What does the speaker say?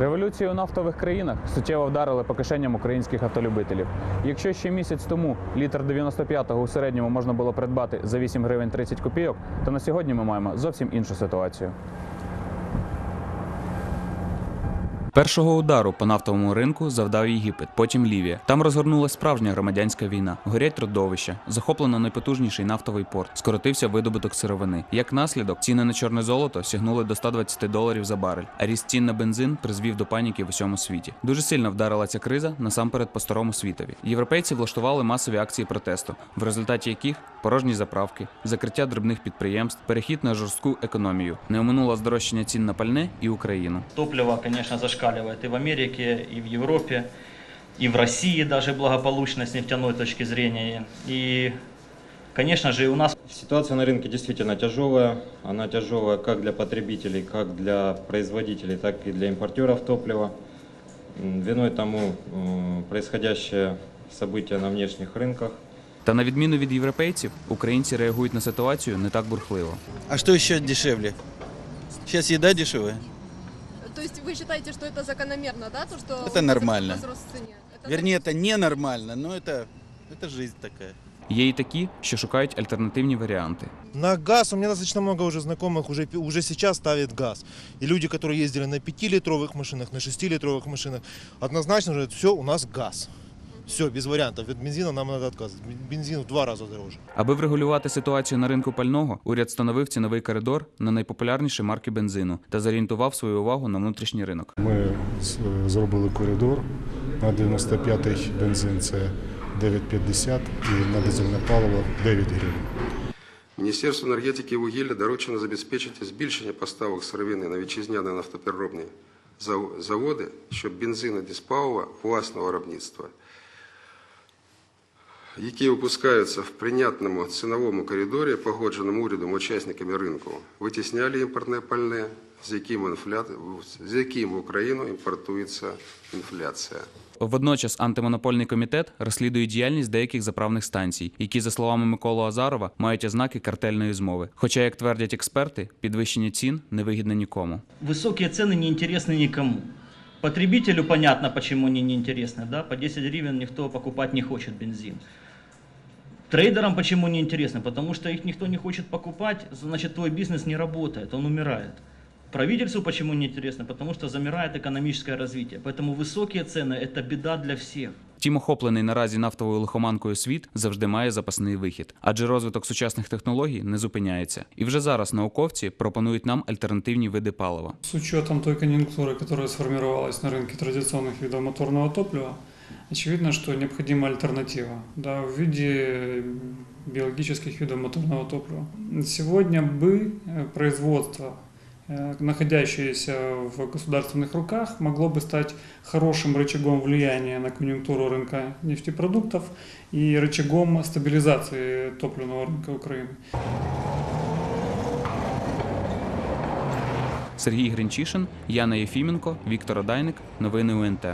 Революції у нафтових країнах суттєво вдарили по кишеням українських автолюбителів. Якщо ще місяць тому літр 95-го у середньому можна було придбати за 8 гривень 30 копійок, то на сьогодні ми маємо зовсім іншу ситуацію. Першого удару по нафтовому ринку завдав Єгипет, потім Лівія. Там розгорнулася справжня громадянська війна. Горять родовища, захоплено найпотужніший нафтовий порт, скоротився видобуток сировини. Як наслідок, ціни на чорне золото сягнули до 120 доларів за барель, а ріст цін на бензин призвів до паніки в усьому світі. Дуже сильно вдарила ця криза насамперед по старому світові. Європейці влаштували масові акції протесту, в результаті яких порожні заправки, закриття дрібних підприємств, перехід на жорстку економію. Не оминуло здорожчання цін на пальне і Україну. Топливо, конечно, зашкаливает и в Америке, и в Европе, и в России даже благополучно с нефтяной точки зрения. И, конечно же, и у нас Ситуация на рынке действительно тяжелая. Она тяжелая как для потребителей, как для производителей, так и для импортеров топлива. М, Виной тому м, происходящее события на внешних рынках. Та на відміну від європейців, українці реагують на ситуацію не так бурхливо. А что еще дешевле? Сейчас еда дешевая. То есть вы считаете, что это закономерно, да? То, что Это нормально. возрос в цене? Это Вернее, это ненормально, но это, это жизнь такая. Є і такі, що шукають альтернативні варіанти. На газ у меня достаточно много уже знакомых уже, пи- уже сейчас ставят газ. И люди, которые ездили на 5-литровых машинах, на 6-литровых машинах, однозначно говорят, все, у нас газ. Все, без вариантов. От бензина нам надо отказывать. Бен- Бензин в два раза дороже. Аби врегулювати ситуацію на ринку пального, уряд встановив ціновий коридор на найпопулярніші марки бензину та зорієнтував свою увагу на внутрішній ринок. Ми зробили коридор на 95-й бензин це 9,50 і на дизельне паливо 9 гривень. Міністерству енергетики і вугілля доручено забезпечити збільшення поставок сировини на вітчизняні нафтопереробні заводи, щоб бензин і диспалива власного виробництва, які випускаються в прийнятному ціновому коридорі, погодженому урядом учасниками ринку, витісняли імпортне пальне, з яким, інфля... з яким в Україну імпортується інфляція. Водночас антимонопольний комітет розслідує діяльність деяких заправних станцій, які, за словами Миколи Азарова, мають ознаки картельної змови. Хоча, як твердять експерти, підвищення цін невигідне нікому. высокие цены не интересны никому. Потребителю понятно, почему они не интересны, да, по 10 гривен никто покупать не хочет бензин. Трейдерам почему не интересно? Потому что их никто не хочет покупать, значит твой бизнес не работает, он умирает. Правительству почему не интересно? Потому что замирает экономическое развитие. Поэтому высокие цены – это беда для всех. Втім, охоплений наразі нафтовою лихоманкою світ завжди має запасний вихід, адже розвиток сучасних технологій не зупиняється. І вже зараз науковці пропонують нам альтернативні види палива. С учетом той конъюнктуры, которая сформировалась на рынке традиционных видов моторного топлива, очевидно, что необходима альтернатива да, в виде биологических видов моторного топлива. Сегодня бы э, производство, э, находящееся в государственных руках, могло бы стать хорошим рычагом влияния на конъюнктуру рынка нефтепродуктов и рычагом стабилизации топливного рынка Украины. Сергій Гринчишин, Яна Єфіменко, Віктор Одайник. Новини УНТ.